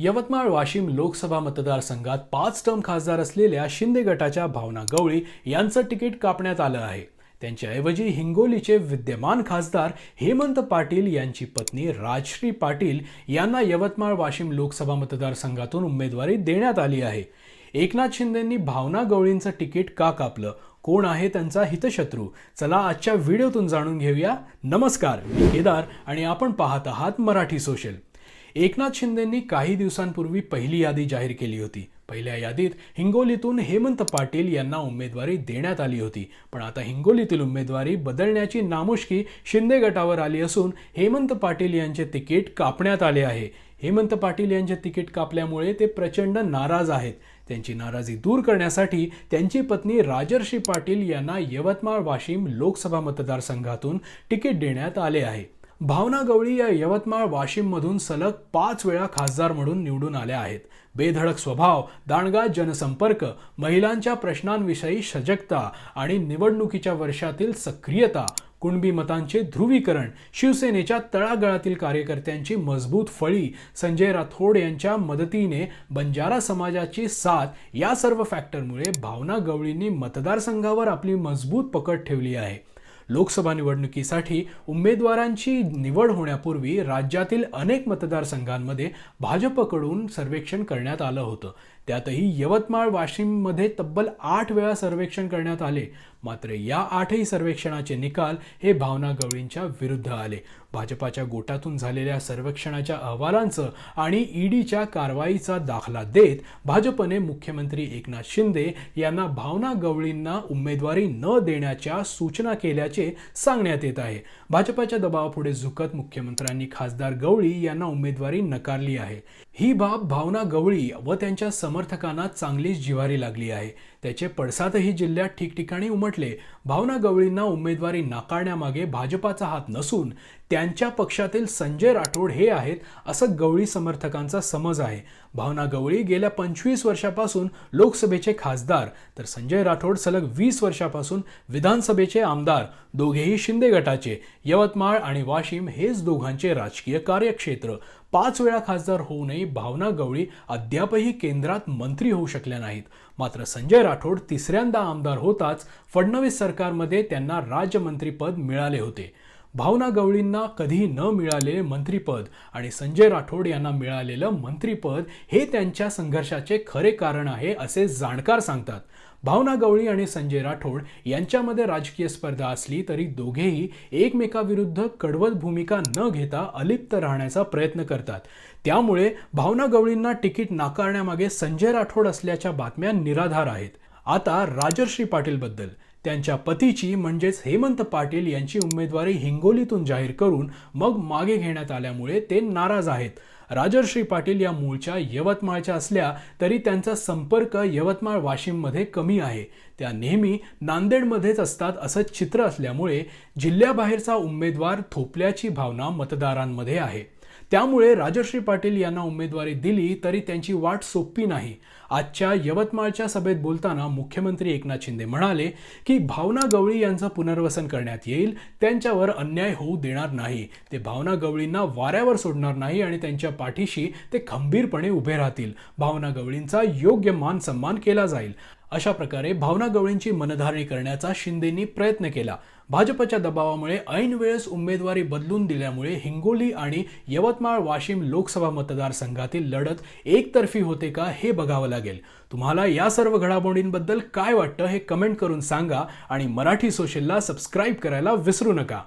यवतमाळ वाशिम लोकसभा मतदारसंघात पाच टर्म खासदार असलेल्या शिंदे गटाच्या भावना गवळी यांचं तिकीट कापण्यात आलं आहे. त्यांच्याऐवजी हिंगोलीचे विद्यमान खासदार हेमंत पाटील यांची पत्नी राजश्री पाटील यांना यवतमाळ वाशिम लोकसभा मतदारसंघातून उमेदवारी देण्यात आली आहे. एकनाथ शिंदेंनी भावना गवळींचं तिकीट का कापलं? कोण आहे त्यांचा हितशत्रू? चला आजच्या व्हिडिओतून जाणून घेऊया. नमस्कार मी केदार आणि आपण पाहत आहात मराठी सोशल. एकनाथ शिंदेंनी काही दिवसांपूर्वी पहिली यादी जाहीर केली होती. पहिल्या यादीत हिंगोलीतून हेमंत पाटील यांना उमेदवारी देण्यात आली होती. पण आता हिंगोलीतील उमेदवारी बदलण्याची नामुष्की शिंदे गटावर आली असून हेमंत पाटील यांचे तिकीट कापण्यात आले आहे. हेमंत पाटील यांचे तिकीट कापल्यामुळे ते प्रचंड नाराज आहेत. त्यांची नाराजी दूर करण्यासाठी त्यांची पत्नी राजर्षी पाटील यांना यवतमाळ वाशिम लोकसभा मतदारसंघातून तिकीट देण्यात आले आहे. भावना गवळी या यवतमाळ वाशिममधून सलग पाच वेळा खासदार म्हणून निवडून आल्या आहेत. बेधडक स्वभाव दांडगा जनसंपर्क महिलांच्या प्रश्नांविषयी सजगता आणि निवडणुकीच्या वर्षातील सक्रियता कुणबी मतांचे ध्रुवीकरण शिवसेनेच्या तळागळातील कार्यकर्त्यांची मजबूत फळी संजय राठोड यांच्या मदतीने बंजारा समाजाची साथ या सर्व फॅक्टरमुळे भावना गवळींनी मतदारसंघावर आपली मजबूत पकड ठेवली आहे. लोकसभा निवडणुकीसाठी उमेदवारांची निवड होण्यापूर्वी राज्यातील अनेक मतदारसंघांमध्ये भाजपकडून सर्वेक्षण करण्यात आलं होतं. त्यातही यवतमाळ वाशिममध्ये तब्बल आठ वेळा सर्वेक्षण करण्यात आले. मात्र या आठही सर्वेक्षणाचे निकाल हे भावना गवळींच्या विरुद्ध आले. भाजपाच्या गोटातून झालेल्या सर्वेक्षणाच्या अहवालांचं आणि ईडीच्या कारवाईचा दाखला देत भाजपने मुख्यमंत्री एकनाथ शिंदे यांना भावना गवळींना उमेदवारी न देण्याच्या सूचना केल्याचे सांगण्यात येत आहे. भाजपाच्या दबावापुढे झुकत मुख्यमंत्र्यांनी खासदार गवळी यांना उमेदवारी नकारली आहे. ही बाब भावना गवळी व त्यांच्या समर्थकांना चांगलीच जिवारी लागली आहे. त्याचे पडसादही जिल्ह्यात ठिकठिकाणी उमटले. भावना गवळींना उमेदवारी नाकारण्यामागे भाजपाचा हात नसून त्यांच्या पक्षातील संजय राठोड हे आहेत असं गवळी समर्थकांचा समज आहे. भावना गवळी गेल्या पंचवीस वर्षापासून लोकसभेचे खासदार तर संजय राठोड सलग वीस वर्षापासून विधानसभेचे आमदार दोघेही शिंदे गटाचे यवतमाळ आणि वाशिम हेच दोघांचे राजकीय कार्यक्षेत्र. पाच वेळा खासदार होऊनही भावना गवळी अद्यापही केंद्रात मंत्री होऊ शकल्या नाहीत. मात्र संजय राठोड तिसऱ्यांदा आमदार होताच फडणवीस सरकारमध्ये त्यांना राज्यमंत्रीपद मिळाले होते. भावना गवळींना कधी न मिळालेले मंत्रीपद आणि संजय राठोड यांना मिळालेलं मंत्रीपद हे त्यांच्या संघर्षाचे खरे कारण आहे असे जाणकार सांगतात. भावना गवळी आणि संजय राठोड यांच्यामध्ये राजकीय स्पर्धा असली तरी दोघेही एकमेकाविरुद्ध कडवत भूमिका न घेता अलिप्त राहण्याचा प्रयत्न करतात. त्यामुळे भावना गवळींना तिकीट नाकारण्यामागे संजय राठोड असल्याच्या बातम्या निराधार आहेत. आता राजर्षी पाटीलबद्दल. त्यांच्या पतीची म्हणजेच हेमंत पाटील यांची उमेदवारी हिंगोलीतून जाहीर करून मग मागे घेण्यात आल्यामुळे ते नाराज आहेत. राजर्षी पाटील या मूळच्या यवतमाळच्या असल्या तरी त्यांचा संपर्क यवतमाळ वाशिममध्ये कमी आहे. त्या नेहमी नांदेडमध्येच असतात असं चित्र असल्यामुळे जिल्ह्याबाहेरचा उमेदवार थोपल्याची भावना मतदारांमध्ये आहे. त्यामुळे राजश्री पाटील यांना उमेदवारी दिली तरी त्यांची वाट सोपी नाही. आजच्या यवतमाळच्या सभेत बोलताना मुख्यमंत्री एकनाथ शिंदे म्हणाले की भावना गवळी यांचं पुनर्वसन करण्यात येईल त्यांच्यावर अन्याय होऊ देणार नाही. ते भावना गवळींना वाऱ्यावर सोडणार नाही आणि त्यांच्या पाठीशी ते खंबीरपणे उभे राहतील. भावना गवळींचा योग्य मान सन्मान केला जाईल. अशा प्रकारे भावना गवळींची मनधारणी करण्याचा शिंदेंनी प्रयत्न केला. भाजपच्या दबावामुळे ऐन वेळेस उमेदवारी बदलून दिल्यामुळे हिंगोली आणि यवतमाळ वाशिम लोकसभा मतदारसंघातील लढत एकतर्फी होते का हे बघावं लागेल. तुम्हाला या सर्व घडामोडींबद्दल काय वाटतं हे कमेंट करून सांगा आणि मराठी सोशलला सबस्क्राईब करायला विसरू नका.